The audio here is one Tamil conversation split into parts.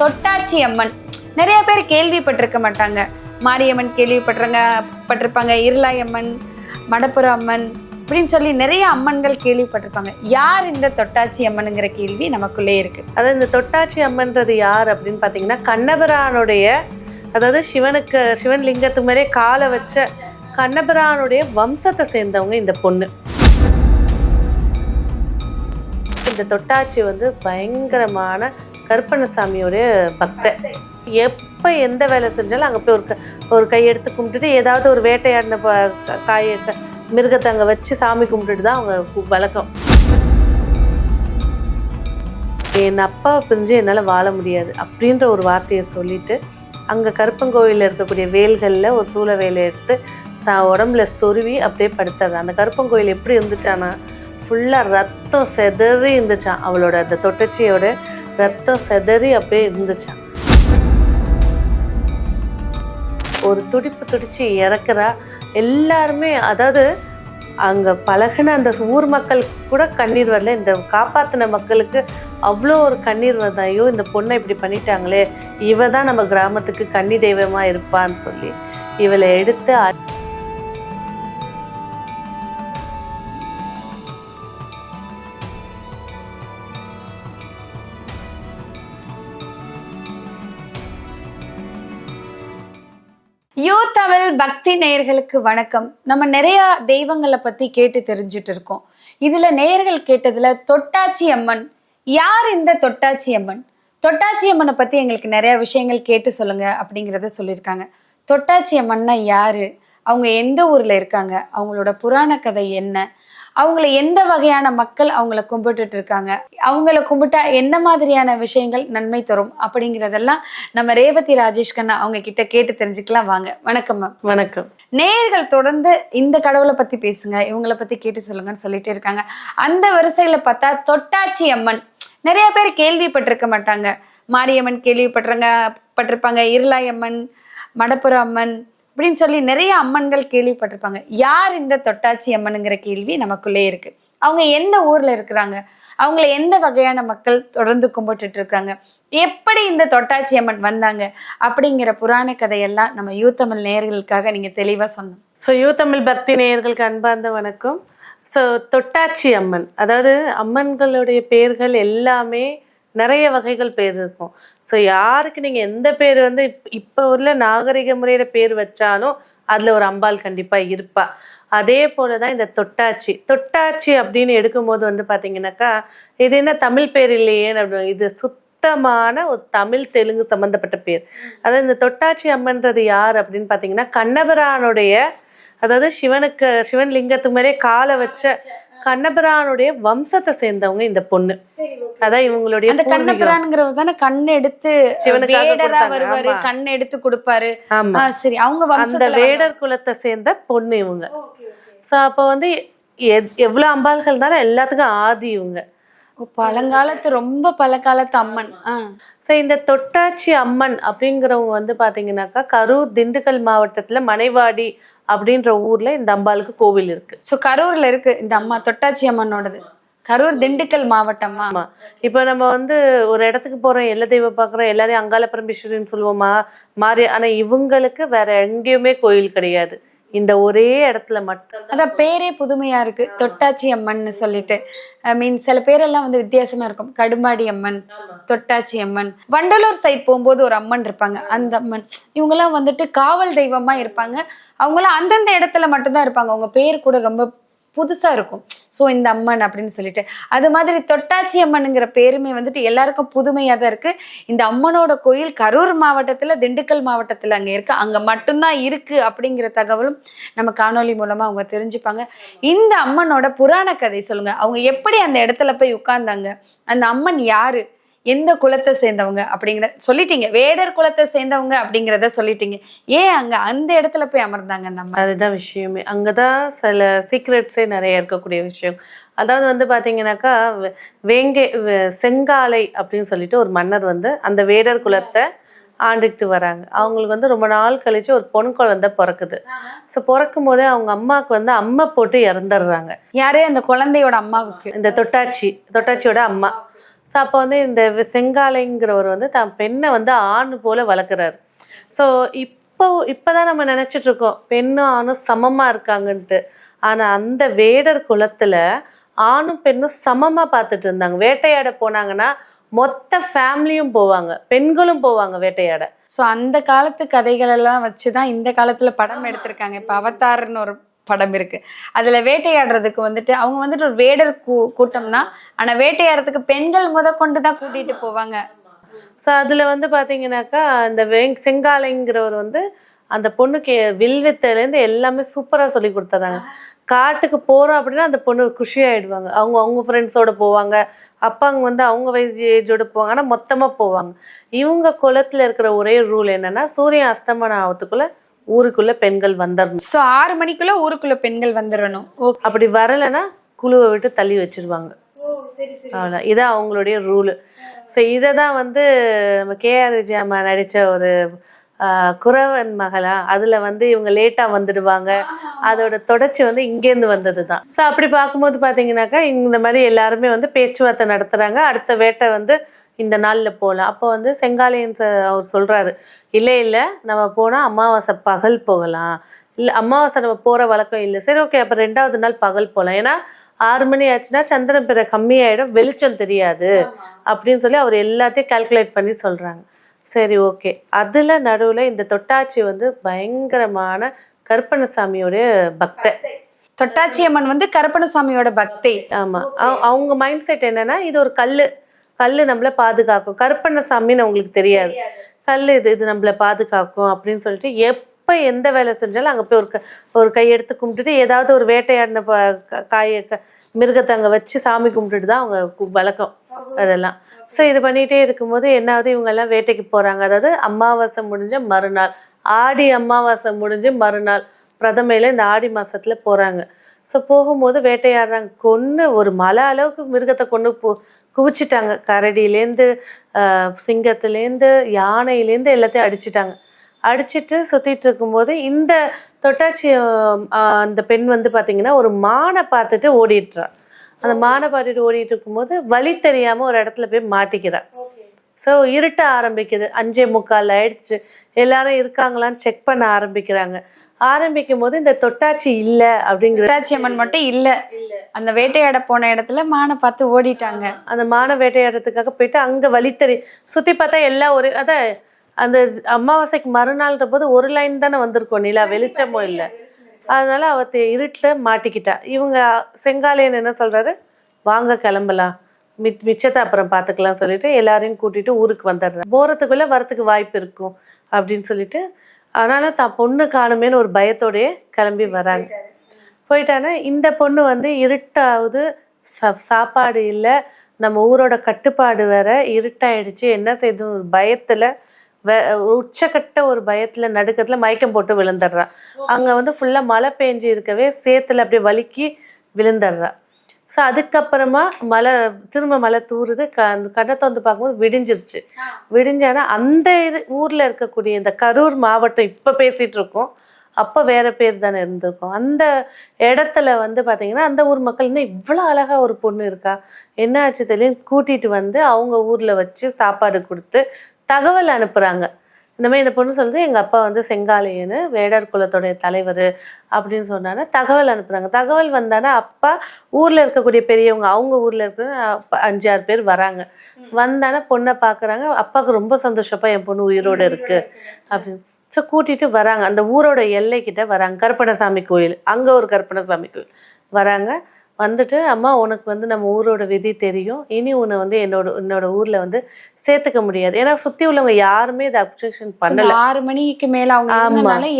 தொட்டாச்சி அம்மன். நிறைய பேர் கேள்விப்பட்டிருக்க மாட்டாங்க. மாரியம்மன் கேள்விப்பட்டிருங்க பட்டிருப்பாங்க. இருளாயம்மன் மடப்புற அம்மன் அப்படின்னு சொல்லி நிறைய அம்மன்கள் கேள்விப்பட்டிருப்பாங்க. யார் இந்த தொட்டாச்சி அம்மனுங்கிற கேள்வி நமக்குள்ளே இருக்கு. அதாவது இந்த தொட்டாச்சி அம்மன்றது யார் அப்படின்னு பார்த்தீங்கன்னா கண்ணபிரானுடைய அதாவது சிவனுக்கு சிவன் லிங்கத்து மேலே காலை வச்ச கண்ணபிரானுடைய வம்சத்தை சேர்ந்தவங்க இந்த பொண்ணு. இந்த தொட்டாச்சி வந்து பயங்கரமான கருப்பண்ணசாமியோடைய பக்தன் எப்போ எந்த வேலை செஞ்சாலும் அங்கே போய் ஒரு க ஒரு கையெடுத்து கும்பிட்டுட்டு ஏதாவது ஒரு வேட்டையாடின ப- க- மிருகத்தை அங்கே வச்சு சாமி கும்பிட்டுட்டு தான் அவங்க வழக்கம். என் அப்பாவை பிரிஞ்சு என்னால் வாழ முடியாது அப்படின்ற ஒரு வார்த்தையை சொல்லிட்டு அங்கே கருப்பங்கோவிலில் இருக்கக்கூடிய வேல்களில் ஒரு சூழ வேலை எடுத்து தான் உடம்புல சொருவி அப்படியே படுத்துறது அந்த கருப்பங்கோயில் எப்படி இருந்துச்சான்னா ஃபுல்லாக ரத்தம் செதறி இருந்துச்சான் அவளோட அந்த தொட்டச்சியோட ரத்தம் செதறி அப்படியே இருந்துச்சான் ஒரு துடிப்பு துடிச்சு இறக்குறா எல்லாருமே அதாவது அங்கே பழகுன அந்த ஊர் மக்கள் கூட கண்ணீர் வரல. இந்த காப்பாற்றின மக்களுக்கு அவ்வளோ ஒரு கண்ணீர் வருது ஐயோ இந்த பொண்ணை இப்படி பண்ணிட்டாங்களே. இவ தான் நம்ம கிராமத்துக்கு கன்னி தெய்வமாக இருப்பான்னு சொல்லி இவளை எடுத்து அ- பக்தி நேயர்களுக்கு வணக்கம். நம்ம நிறைய தெய்வங்களை பத்தி கேட்டு தெரிஞ்சுட்டு இருக்கோம். இதுல நேயர்கள் கேட்டதுல தொட்டாச்சி அம்மன். யார் இந்த தொட்டாச்சி அம்மன்? தொட்டாச்சி அம்மனை பத்தி எங்களுக்கு நிறைய விஷயங்கள் கேட்டு சொல்லுங்க அப்படிங்கிறத சொல்லியிருக்காங்க. தொட்டாச்சி அம்மன்னா யாரு? அவங்க எந்த ஊர்ல இருக்காங்க? அவங்களோட புராண கதை என்ன? அவங்கள எந்த வகையான மக்கள் அவங்கள கும்பிட்டுட்டு இருக்காங்க அவங்கள கும்பிட்டா என்ன மாதிரியான விஷயங்கள் நன்மை தரும் அப்படிங்கிறதெல்லாம் நம்ம ரேவதி ராஜேஷ் கண்ணா அவங்க கிட்ட கேட்டு தெரிஞ்சுக்கலாம். வாங்க வணக்கம் மேம் வணக்கம். நேயர்கள் தொடர்ந்து இந்த கடவுளை பத்தி பேசுங்க இவங்கள பத்தி கேட்டு சொல்லுங்கன்னு சொல்லிட்டே இருக்காங்க. அந்த வரிசையில பார்த்தா தொட்டாச்சி அம்மன். நிறைய பேர் கேள்விப்பட்டிருக்க மாட்டாங்க. மாரியம்மன் கேள்விப்பட்டிருங்க பட்டிருப்பாங்க. இருளாய் அம்மன் மடப்புற அம்மன் அப்படின்னு சொல்லி நிறைய அம்மன்கள் கேள்விப்பட்டிருப்பாங்க. யார் இந்த தொட்டாச்சி அம்மனுங்கிற கேள்வி நமக்குள்ளே இருக்கு. அவங்க எந்த ஊர்ல இருக்கிறாங்க? அவங்கள எந்த வகையான மக்கள் தொடர்ந்து கும்பிட்டுட்டு இருக்காங்க? எப்படி இந்த தொட்டாச்சி அம்மன் வந்தாங்க? அப்படிங்கிற புராண கதையெல்லாம் நம்ம யூ தமிழ் நேயர்களுக்காக நீங்க தெளிவா சொன்னோம் ஸோ யூ தமிழ் பக்தி நேயர்களுக்கு அன்பார்ந்த வணக்கம். ஸோ தொட்டாச்சி அம்மன் அதாவது அம்மன்களுடைய பெயர்கள் எல்லாமே நிறைய வகைகள் பேர் இருக்கும். ஸோ யாருக்கு நீங்கள் எந்த பேர் வந்து இப் இப்போ உள்ள நாகரிக முறையில் பேர் வச்சாலும் அதில் ஒரு அம்பாள் கண்டிப்பாக இருப்பா. அதே போல தான் இந்த தொட்டாச்சி. தொட்டாச்சி அப்படின்னு எடுக்கும்போது வந்து பார்த்தீங்கன்னாக்கா இது என்ன தமிழ் பேர் இல்லையே அப்படி- இது சுத்தமான ஒரு தமிழ் தெலுங்கு சம்மந்தப்பட்ட பேர். அதாவது இந்த தொட்டாச்சி அம்மன்றது யார் அப்படின்னு பார்த்தீங்கன்னா கண்ணபிரானுடைய அதாவது சிவனுக்கு சிவன் லிங்கத்துக்கு மேலே காலை வச்ச கண்ணபிரானுடைய வம்சத்தை சேர்ந்தவங்க இந்த பொண்ணு. அதான் இவங்களுடைய அந்த. கண்ணபிரான்ங்கிறவர் தானே கண் எடுத்து வேடரா வருவாரு. கண் எடுத்து கொடுப்பாரு. சரி அவங்க அந்த வேடர் குலத்தை சேர்ந்த பொண்ணு இவங்க. ஸோ அப்போ வந்து எத்- எவ்வளவு அம்பாள்கள் இருந்தாலும் எல்லாத்துக்கும் ஆதி இவங்க. பழங்காலத்து ரொம்ப பழங்காலத்து அம்மன். ஸோ இந்த தொட்டாச்சி அம்மன் அப்படிங்கிறவங்க வந்து பார்த்தீங்கன்னாக்கா கரூர் திண்டுக்கல் மாவட்டத்துல மனைவாடி அப்படின்ற ஊர்ல இந்த அம்பாளுக்கு கோவில் இருக்கு. சோ கரூர்ல இருக்கு இந்த அம்மா தொட்டாச்சி அம்மனோடது. கரூர் திண்டுக்கல் மாவட்டமா. ஆமா. இப்போ நம்ம வந்து ஒரு இடத்துக்கு போறோம் எல்லா தெய்வம் பார்க்குறோம் எல்லாரையும் அங்காள பரமேஸ்வரின்னு சொல்லுவோமா மாறி ஆனா இவங்களுக்கு வேற எங்கேயுமே கோயில் கிடையாது. இந்த ஒரே இடத்துல மட்டும் அதான் பேரே புதுமையா இருக்கு. தொட்டாச்சி அம்மன் சொல்லிட்டு. ஐ மீன் சில பேரெல்லாம் வந்து வித்தியாசமா இருக்கும். கடுமாடி அம்மன் தொட்டாச்சி அம்மன். வண்டலூர் சைட் போகும்போது ஒரு அம்மன் இருப்பாங்க. அந்த அம்மன். இவங்கெல்லாம் வந்துட்டு காவல் தெய்வமா இருப்பாங்க. அவங்களாம் அந்தந்த இடத்துல மட்டும்தான் இருப்பாங்க. அவங்க பேர் கூட ரொம்ப புதுசாக இருக்கும். ஸோ இந்த அம்மன் அப்படின்னு சொல்லிட்டு. அது மாதிரி தொட்டாச்சி அம்மனுங்கிற பேருமே வந்துட்டு எல்லாருக்கும் புதுமையாக தான் இருக்குது இந்த அம்மனோட கோயில் கரூர் மாவட்டத்தில் திண்டுக்கல் மாவட்டத்தில் அங்கே இருக்குது அங்கே மட்டும்தான் இருக்குது அப்படிங்கிற தகவலும் நம்ம காணொளி மூலமாக அவங்க தெரிஞ்சுப்பாங்க. இந்த அம்மனோட புராண கதை சொல்லுங்கள் அவங்க எப்படி அந்த இடத்துல போய் உட்கார்ந்தாங்க? அந்த அம்மன் யாரு? எந்த குலத்தை சேர்ந்தவங்க அப்படிங்கிற சொல்லிட்டீங்க. வேடர் குலத்தை சேர்ந்தவங்க அப்படிங்கிறத சொல்லிட்டீங்க. ஏன் அங்க அந்த இடத்துல போய் அமர்ந்தாங்க அம்மன் அதுதான் விஷயமே. அங்கதான் சில சீக்ரெட்ஸே நிறைய இருக்கக்கூடிய விஷயம். அதாவது வந்து பாத்தீங்கன்னாக்கா வே- வேங்கை செங்காலை அப்படின்னு சொல்லிட்டு ஒரு மன்னர் வந்து அந்த வேடர் குலத்தை ஆண்டுட்டு வராங்க. அவங்களுக்கு வந்து ரொம்ப நாள் கழிச்சு ஒரு பொன் குழந்தை பிறக்குது. ஸோ பிறக்கும் போதே அவங்க அம்மாவுக்கு வந்து அம்மை போட்டு இறந்துடுறாங்க. யாரு? அந்த குழந்தையோட அம்மாவுக்கு. இந்த தொட்டாச்சி தொட்டாச்சியோட அம்மா. ஸோ அப்போ வந்து இந்த செங்காலைங்கிறவர் வந்து தான் பெண்ணை வந்து ஆண் போல வளர்க்குறாரு. ஸோ இப்போ இப்போதான் நம்ம நினைச்சிட்டு இருக்கோம் பெண்ணும் ஆணும் சமமா இருக்காங்கன்ட்டு. ஆனா அந்த வேடர் குலத்துல ஆணும் பெண்ணும் சமமா பார்த்துட்டு இருந்தாங்க. வேட்டையாட போனாங்கன்னா மொத்த ஃபேமிலியும் போவாங்க பெண்களும் போவாங்க வேட்டையாட. ஸோ அந்த காலத்து கதைகள் எல்லாம் வச்சுதான் இந்த காலத்துல படம் எடுத்திருக்காங்க. இப்ப அவதார்னு ஒரு படம் இருக்கு. அதுல வேட்டையாடுறதுக்கு வந்துட்டு அவங்க வந்துட்டு ஒரு வேடர் கூ கூட்டம் தான் ஆனா வேட்டையாடுறதுக்கு பெண்கள் முத கொண்டு தான் கூட்டிட்டு போவாங்க. ஸோ அதில் வந்து பார்த்தீங்கன்னாக்கா இந்த வெங் செங்காலைங்கிறவர் வந்து அந்த பொண்ணுக்கு வில்வித்தையிலேருந்து எல்லாமே சூப்பராக சொல்லி கொடுத்துறாங்க. காட்டுக்கு போகிறோம் அப்படின்னா அந்த பொண்ணு குஷியாயிடுவாங்க. அவங்க அவங்க ஃப்ரெண்ட்ஸோட போவாங்க. அப்பாங்க வந்து அவங்க வயசு ஏஜோட போவாங்க. ஆனால் மொத்தமாக போவாங்க. இவங்க குளத்துல இருக்கிற ஒரே ரூல் என்னன்னா சூரியன் அஸ்தமனம் ஆகிறதுக்குள்ள ஊருக்குள்ள பெண்கள் வந்துடணும் ஸோ ஆறு மணிக்குள்ள ஊருக்குள்ள பெண்கள் வந்துடணும் அப்படி வரலைன்னா குழுவை விட்டு தள்ளி வச்சிருவாங்க. அவ்வளோ இதான் அவங்களுடைய ரூலு ஸோ இதை தான் வந்து நம்ம கேஆர் விஜயம்மா நடித்த ஒரு குறவன் மகளா அதில் வந்து இவங்க லேட்டாக வந்துடுவாங்க. அதோட தொடர்ச்சி வந்து இங்கேருந்து வந்தது தான் ஸோ அப்படி பார்க்கும்போது பார்த்தீங்கன்னாக்கா இந்த மாதிரி எல்லாருமே வந்து பேச்சுவார்த்தை நடத்துகிறாங்க அடுத்த வேட்டை வந்து இந்த நாளில் போகலாம் அப்போ வந்து செங்காலையன் அவர் சொல்கிறாரு இல்லை இல்லை நம்ம போனால் அமாவாசை பகல் போகலாம். இல்லை அமாவாசை நம்ம போகிற வழக்கம் இல்லை. சரி ஓகே அப்போ ரெண்டாவது நாள் பகல் போகலாம் ஏன்னா ஆறு மணி ஆச்சுன்னா சந்திரன் பிற கம்மியாயிடும் வெளிச்சம் தெரியாது அப்படின்னு சொல்லி அவர் எல்லாத்தையும் கால்குலேட் பண்ணி சொல்றாங்க. சரி ஓகே அதுல நடுவுல இந்த தொட்டாச்சி வந்து பயங்கரமான கருப்பணசாமியோடைய பக்தர் தொட்டாச்சி அம்மன் வந்து கருப்பணசாமியோட பக்தி. ஆமா. அவ- அவங்க மைண்ட் செட் என்னன்னா இது ஒரு கல்லு. கல்லு நம்மள பாதுகாக்கும். கருப்பண்ணசாமின்னு அவங்களுக்கு தெரியாது. கல் இது இது நம்மள பாதுகாக்கும் அப்படின்னு சொல்லிட்டு எப்ப எந்த வேலை செஞ்சாலும் அங்க போய் ஒரு க- ஒரு கையெடுத்து கும்பிட்டுட்டு ஏதாவது ஒரு வேட்டையாடின ப- காய க- மிருகத்தை அங்க வச்சு சாமி கும்பிட்டுட்டு தான் அவங்க வழக்கம் அதெல்லாம். ஸோ இது பண்ணிட்டே இருக்கும்போது என்னாவது இவங்க எல்லாம் வேட்டைக்கு போறாங்க. அதாவது அமாவாசை முடிஞ்ச மறுநாள். ஆடி அமாவாசை முடிஞ்சு மறுநாள். பிரதமையில இந்த ஆடி மாசத்துல போறாங்க. ஸோ போகும்போது வேட்டையாடுறாங்க. கொன்று ஒரு மலை அளவுக்கு மிருகத்தை கொண்டு போ குவிச்சிட்டாங்க. கரடியிலேருந்து சிங்கத்துலேருந்து யானையிலேருந்து எல்லாத்தையும் அடிச்சிட்டாங்க. அடிச்சிட்டு சுத்திட்டு இருக்கும்போது இந்த தொட்டாச்சி அந்த பெண் வந்து பாத்தீங்கன்னா ஒரு மானை பார்த்துட்டு ஓடிட்டுறா அந்த மானை பார்த்துட்டு ஓடிட்டு இருக்கும்போது வழி தெரியாம ஒரு இடத்துல போய் மாட்டிக்கிறா. ஸோ இருட்ட ஆரம்பிக்குது. அஞ்சே முக்கால் ஆயிடுச்சு. எல்லாரும் இருக்காங்களான்னு செக் பண்ண ஆரம்பிக்கிறாங்க. ஆரம்பிக்கும் போது இந்த தொட்டாச்சி இல்லை அப்படிங்கிற தொட்டாச்சி அம்மன் மட்டும் இல்ல. அந்த வேட்டையாட போன இடத்துல மானை பார்த்து ஓடிட்டாங்க. அந்த மான வேட்டையாடுறதுக்காக போயிட்டு அங்க வழி தெரி சுத்தி பார்த்தா எல்லாம் ஒரு அதான் அந்த அமாவாசைக்கு மறுநாள்ன்ற போது ஒரு லைன் தானே வந்திருக்கும். நிலா வெளிச்சமும் இல்லை. அதனால அவ இருட்டுல மாட்டிக்கிட்டா. இவங்க செங்காலையன் என்ன சொல்றாரு? வாங்க கிளம்பலாம். மிச் மிச்சத்தை அப்புறம் பார்த்துக்கலாம் சொல்லிட்டு எல்லாரையும் கூட்டிட்டு ஊருக்கு வந்துடுறேன். போகிறதுக்குள்ளே வரத்துக்கு வாய்ப்பு இருக்கும் அப்படின்னு சொல்லிட்டு அதனால தான் பொண்ணு காணுமேன்னு ஒரு பயத்தோடயே கிளம்பி வராங்க. போயிட்டானா இந்த பொண்ணு வந்து இருட்டாவது சா- சாப்பாடு இல்லை நம்ம ஊரோட கட்டுப்பாடு வேற இருட்டாயிடுச்சு என்ன செய்யுது ஒரு பயத்தில் வே உச்சக்கட்ட ஒரு பயத்தில் நடுக்கத்தில் மயக்கம் போட்டு விழுந்துடுறான் அங்கே வந்து ஃபுல்லாக மழை பெஞ்சு இருக்கவே சேத்துல அப்படியே வலிக்கி விழுந்துடுறான் ஸோ அதுக்கப்புறமா மழை திரும்ப மழை தூறுது க அந்த கண்ணத்தை வந்து பார்க்கும்போது விடிஞ்சிருச்சு. விடிஞ்சானா அந்த ஊர்ல இருக்கக்கூடிய இந்த கரூர் மாவட்டம் இப்ப பேசிட்டு இருக்கோம். அப்போ வேற பேர் தானே இருந்திருக்கும். அந்த இடத்துல வந்து பாத்தீங்கன்னா அந்த ஊர் மக்கள் இன்னும் இவ்வளோ அழகா ஒரு பொண்ணு இருக்கா? என்ன ஆச்சு தெரியும் கூட்டிட்டு வந்து அவங்க ஊர்ல வச்சு சாப்பாடு கொடுத்து தகவல் அனுப்புறாங்க. இந்த மாதிரி இந்த பொண்ணு சொல்லுது எங்க அப்பா வந்து செங்காலையன்னு வேடர் குலத்தோடைய தலைவர் அப்படின்னு சொன்னாங்க. தகவல் அனுப்புறாங்க. தகவல் வந்தானா அப்பா ஊர்ல இருக்கக்கூடிய பெரியவங்க அவங்க ஊர்ல இருக்கிற அப்ப அஞ்சு ஆறு பேர் வராங்க. வந்தானா பொண்ணை பாக்குறாங்க. அப்பாவுக்கு ரொம்ப சந்தோஷப்பா என் பொண்ணு உயிரோட இருக்கு அப்படின்னு. ஸோ கூட்டிட்டு வராங்க. அந்த ஊரோட எல்லைக்கிட்ட வராங்க. கருப்பணசாமி கோயில். அங்க ஒரு கருப்பணசாமி கோயில். வராங்க. வந்துட்டு அம்மா உனக்கு வந்து நம்ம ஊரோட விதி தெரியும். இனி உன்னை வந்து என்னோட என்னோட ஊர்ல வந்து சேர்த்துக்க முடியாது. ஏன்னா சுத்தி உள்ளவங்க யாருமே இதை அப்செக்ஷன் பண்ணல. ஆறு மணிக்கு மேல அவங்க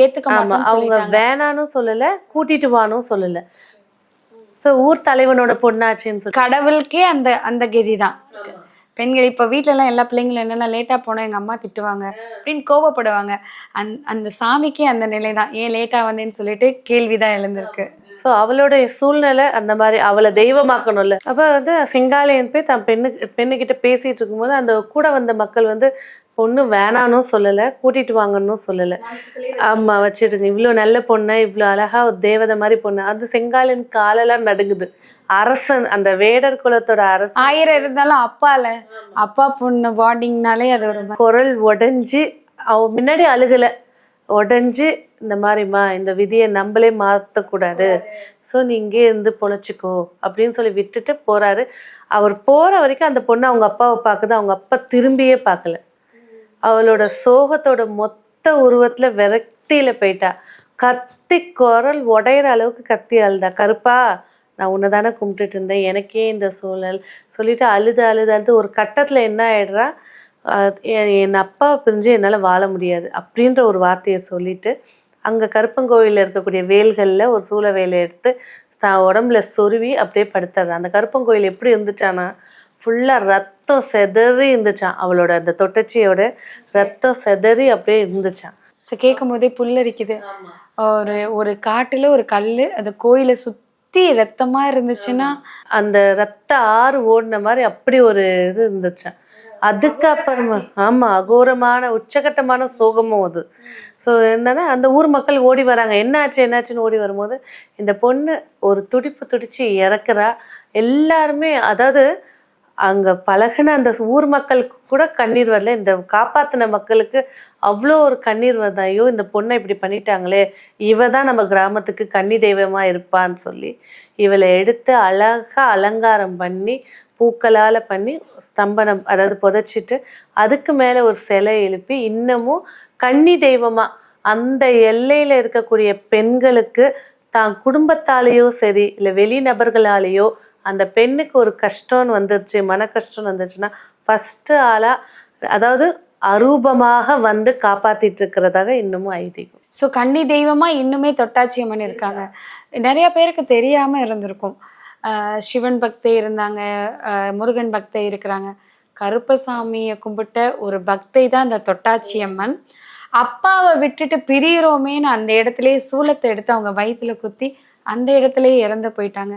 ஏத்துக்க ஆமா. அவங்க வேணானும் சொல்லல கூட்டிட்டு வானும் சொல்லல. சோ ஊர் தலைவனோட பொண்ணாச்சுன்னு சொல்லி. கடவுளுக்கே அந்த அந்த கதி தான் பெண்கள் இப்ப எல்லாம் எல்லா பிள்ளைங்களும் என்னன்னா லேட்டா போனா எங்க அம்மா திட்டுவாங்க அப்படின்னு கோவப்படுவாங்க. அந் அந்த சாமிக்கே அந்த நிலை தான் ஏன் லேட்டா வந்தேன்னு சொல்லிட்டு கேள்விதான் எழுந்திருக்கு. ஸோ அவளுடைய சூழ்நிலை அந்த மாதிரி அவளை தெய்வமாக்கணும்ல. அப்ப வந்து சிங்காலயன் போய் தன் பெண்ணு பெண்ணுகிட்ட பேசிட்டு இருக்கும்போது அந்த கூட வந்த மக்கள் வந்து பொண்ணு வேணானும் சொல்லல கூட்டிட்டு வாங்கன்னு சொல்லல. ஆமா வச்சிருங்க. இவ்வளோ நல்ல பொண்ணு இவ்வளோ அழகா ஒரு தேவதை மாதிரி பொண்ணு. அது செங்காலன் காலெல்லாம் நடுங்குது. அரசன் அந்த வேடர் குலத்தோட அரசன். ஆயிரம் இருந்தாலும் அப்பால. அப்பா பொண்ணு பாண்டிங்னாலே அது ஒரு குரல் உடைஞ்சு அவ முன்னாடி அழுகல. உடைஞ்சு இந்த மாதிரிம்மா இந்த விதியை நம்மளே மாற்றக்கூடாது ஸோ நீ இங்கே இருந்து பொழைச்சிக்கோ அப்படின்னு சொல்லி விட்டுட்டு போறாரு. அவர் போற வரைக்கும் அந்த பொண்ணு அவங்க அப்பாவை பார்க்குது. அவங்க அப்பா திரும்பியே பார்க்கல. அவளோட சோகத்தோட மொத்த உருவத்துல விரக்தியில போயிட்டா. கத்தி குரல் உடையிற அளவுக்கு கத்தி அழுதா கருப்பா நான் உன்னை தானே கும்பிட்டுட்டு இருந்தேன். எனக்கே இந்த சூழல். சொல்லிட்டு அழுது அழுது அழுது ஒரு கட்டத்துல என்ன ஆயிடுறா? என் அப்பாவை பிரிஞ்சு என்னால் வாழ முடியாது அப்படின்ற ஒரு வார்த்தையை சொல்லிட்டு அங்கே கருப்பங்கோவிலில் இருக்கக்கூடிய வேல்களில் ஒரு சூளை வேலை எடுத்து தான் உடம்புல சொருவி அப்படியே படுத்துறா அந்த கருப்பங்கோயில் எப்படி இருந்துச்சானா ஃபுல்லாக ரத்தம் செதறி இருந்துச்சான் அவளோட அந்த தொட்டச்சியோட ரத்தம் செதறி அப்படியே இருந்துச்சான் ஸோ கேட்கும் போதே புல்லரிக்குது. ஒரு ஒரு காட்டுல ஒரு கல்லு அது கோயிலை சுத்தி ரத்தமா இருந்துச்சுன்னா அந்த ரத்த ஆறு ஓடின மாதிரி அப்படி ஒரு இது இருந்துச்சான் அதுக்கப்புறமா ஆமா அகோரமான உச்சகட்டமான சோகமும் அது. ஸோ என்னன்னா அந்த ஊர் மக்கள் ஓடி வராங்க. என்னாச்சு என்னாச்சுன்னு ஓடி வரும்போது இந்த பொண்ணு ஒரு துடிப்பு துடிச்சு இறக்குறா. எல்லாருமே அதாவது அங்கே பழகின அந்த ஊர் மக்கள் கூட கண்ணீர் வரல. இந்த காப்பாற்றின மக்களுக்கு அவ்வளோ ஒரு கண்ணீர் வருது. ஐயோ இந்த பொண்ணை இப்படி பண்ணிட்டாங்களே. இவ தான் நம்ம கிராமத்துக்கு கன்னி தெய்வமாக இருப்பான்னு சொல்லி இவளை எடுத்து அழகா அலங்காரம் பண்ணி பூக்களால் பண்ணி ஸ்தம்பனம் அதாவது புதைச்சிட்டு அதுக்கு மேலே ஒரு சிலை எழுப்பி இன்னமும் கன்னி தெய்வமாக அந்த எல்லையில் இருக்கக்கூடிய பெண்களுக்கு தான் குடும்பத்தாலேயோ சரி இல்லை வெளிநபர்களாலேயோ அந்த பெண்ணுக்கு ஒரு கஷ்டம்னு வந்துருச்சு மன கஷ்டம்னு வந்துருச்சுன்னா ஃபஸ்ட்டு ஆளாக அதாவது அரூபமாக வந்து காப்பாத்திட்டு இருக்கிறதாக இன்னமும் ஐதீகம். ஸோ கன்னி தெய்வமா இன்னுமே தொட்டாச்சி அம்மன் இருக்காங்க. நிறைய பேருக்கு தெரியாம இருந்திருக்கும். சிவன் பக்தை இருந்தாங்க முருகன் பக்தை இருக்கிறாங்க. கருப்பசாமியை கும்பிட்ட ஒரு பக்தை தான் இந்த தொட்டாச்சி அம்மன். அப்பாவை விட்டுட்டு பிரியிறோமேன்னு அந்த இடத்துலயே சூலத்தை எடுத்து அவங்க வயிற்றுல குத்தி அந்த இடத்துலயே இறந்து போயிட்டாங்க.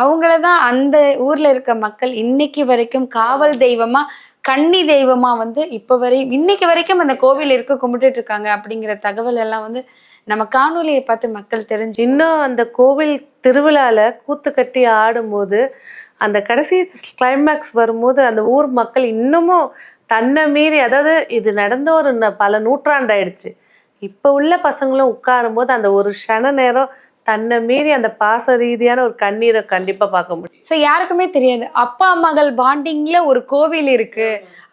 அவங்கள தான் அந்த ஊர்ல இருக்க மக்கள் இன்னைக்கு வரைக்கும் காவல் தெய்வமா கன்னி தெய்வமா வந்து இப்ப வரை இன்னைக்கு வரைக்கும் அந்த கோவில் இருக்க கும்பிட்டுட்டு இருக்காங்க அப்படிங்கிற தகவல் எல்லாம் வந்து நம்ம காணொலியை பார்த்து மக்கள் தெரிஞ்சு இன்னும் அந்த கோவில் திருவிழால கூத்து கட்டி ஆடும்போது அந்த கடைசி கிளைமேக்ஸ் வரும்போது அந்த ஊர் மக்கள் இன்னமும் தன்னை மீறி அதாவது இது நடந்த ஒரு பல நூற்றாண்டாயிடுச்சு. இப்போ உள்ள பசங்களும் உட்காரும் போது அந்த ஒரு க்ஷண நேரம் தன்னை மீறி அந்த பாச ரீதியான ஒரு கண்ணீரை கண்டிப்பா பார்க்க முடியும். ஸோ யாருக்குமே தெரியாது. அப்பா மகள் பாண்டிங்ல ஒரு கோவில் இருக்கு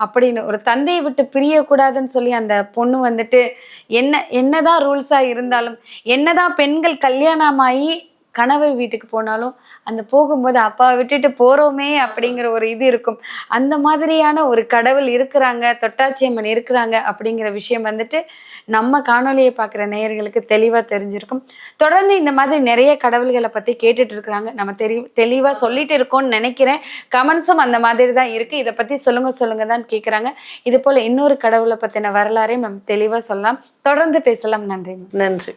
அப்படின்னு. ஒரு தந்தையை விட்டு பிரியக்கூடாதுன்னு சொல்லி அந்த பொண்ணு வந்துட்டு என்ன என்னதான் ரூல்ஸா இருந்தாலும் என்னதான் பெண்கள் கல்யாணமாயி கணவர் வீட்டுக்கு போனாலும் அந்த போகும்போது அப்பாவை விட்டுட்டு போறோமே அப்படிங்கிற ஒரு இது இருக்கும். அந்த மாதிரியான ஒரு கடவுள் இருக்கிறாங்க தொட்டாச்சியம்மன் இருக்கிறாங்க அப்படிங்கிற விஷயம் வந்துட்டு நம்ம காணொலியை பார்க்குற நேயர்களுக்கு தெளிவாக தெரிஞ்சிருக்கும். தொடர்ந்து இந்த மாதிரி நிறைய கடவுள்களை பற்றி கேட்டுட்டு இருக்கிறாங்க. நம்ம தெரி தெளிவாக சொல்லிட்டு இருக்கோம்னு நினைக்கிறேன். கமெண்ட்ஸும் அந்த மாதிரி தான் இருக்குது இதை பற்றி சொல்லுங்க சொல்லுங்க தான் கேட்குறாங்க இது போல் இன்னொரு கடவுளை பற்றின வரலாறையும் நம்ம தெளிவாக சொல்லலாம். தொடர்ந்து பேசலாம். நன்றி. நன்றி.